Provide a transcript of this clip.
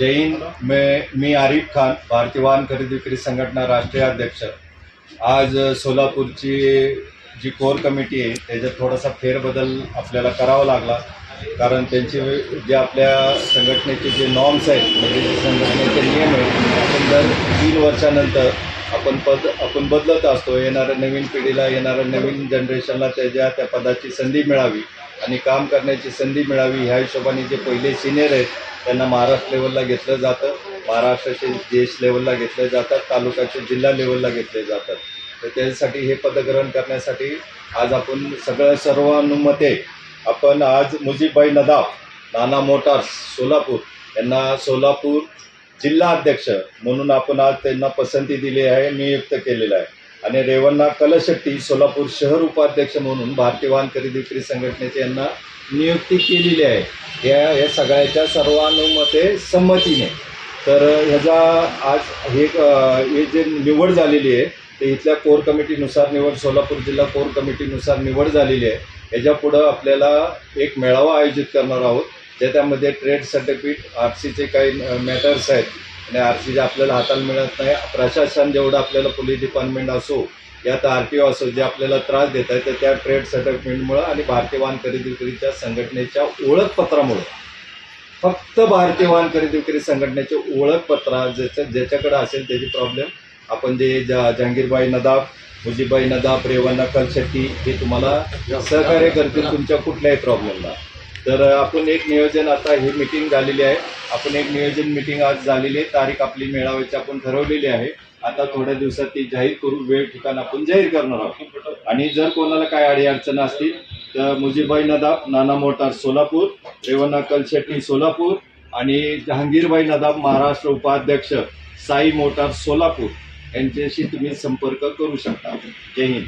जय हिंद मी आरिफ खान भारतीय वाहन खरेदी विक्री संघटना राष्ट्रीय अध्यक्ष. आज सोलापूरची जी कोर कमिटी आहे त्याच्यात थोडासा फेरबदल आपल्याला करावा लागला. कारण त्यांचे जे आपल्या संघटनेचे जे नॉर्म्स आहेत म्हणजे जे संघटनेचे नियम आहेत आपण दर तीन वर्षानंतर आपण पद आपण बदलत असतो. येणाऱ्या नवीन पिढीला येणाऱ्या नवीन जनरेशनला त्याच्या त्या पदाची संधी मिळावी. आणि काम करण्याची संधी मिळावी ह्या हिशोबाने जे पहिले सिनियर आहेत त्यांना महाराष्ट्र लेवलला घेतलं जातं. महाराष्ट्राचे देश लेवलला घेतले जातात तालुक्याचे जिल्हा लेवलला घेतले जातात. तर त्यासाठी हे पदग्रहण करण्यासाठी आज आपण सगळ्या सर्वानुमते आपण आज मुजीबाई नदाफ नाना मोटार्स सोलापूर यांना सोलापूर जिल्हा अध्यक्ष म्हणून आपण आज त्यांना पसंती दिली आहे नियुक्त केलेलं आहे. आणि रेवण्णा कलशेट्टी सोलापूर शहर उपाध्यक्ष म्हणून भारतीय वाहन खरेदी विक्री संघटनेचे यांना नियुक्ती केलेली आहे. या या सगळ्याच्या सर्वानुमते संमतीने. तर ह्याचा आज हे हे जे निवड झालेली आहे ते इथल्या कोर कमिटीनुसार निवड सोलापूर जिल्हा कोर कमिटीनुसार निवड झालेली आहे. ह्याच्यापुढं आपल्याला एक मेळावा आयोजित करणार आहोत ज्याच्यामध्ये ट्रेड सर्टिफिकेट आर सीचे काही मॅटर्स आहेत आणि आर सी जे आपल्याला हाताला मिळत नाही प्रशासन जेवढं आपल्याला पोलीस डिपार्टमेंट असो यात आर टी ओ असो जे आपल्याला त्रास देत आहे तर त्या ट्रेड सेटलमेंटमुळं आणि भारतीय वाहन खरेदी विक्रीच्या संघटनेच्या ओळखपत्रामुळं. फक्त भारतीय वाहन खरेदी विक्री संघटनेचे ओळखपत्र ज्याच्या ज्याच्याकडे असेल त्याची प्रॉब्लेम आपण जे जहांगीरबाई नदाफ मुजीबाई नदाफ रेवण्णा कलशेट्टी हे तुम्हाला सहकार्य करतील तुमच्या कुठल्याही प्रॉब्लेमला तर आपण एक नियोजन आता ही मिटिंग झालेली आहे. आपण एक नियोजन मिटिंग आज झालेली आहे. तारीख आपली मेळाव्याची आपण ठरवलेली आहे. आता थोड्या दिवसात ती जाहीर करू वेळ ठिकाण आपण जाहीर करणार आहोत. आणि जर कोणाला काय अडीअडचण असतील तर मुजीबाई नदाब नाना मोटार सोलापूर रेवन्ना कलशेट्टी सोलापूर आणि जहांगीरबाई नदाब महाराष्ट्र उपाध्यक्ष साई मोटार सोलापूर यांच्याशी तुम्ही संपर्क करू शकता. जय हिंद.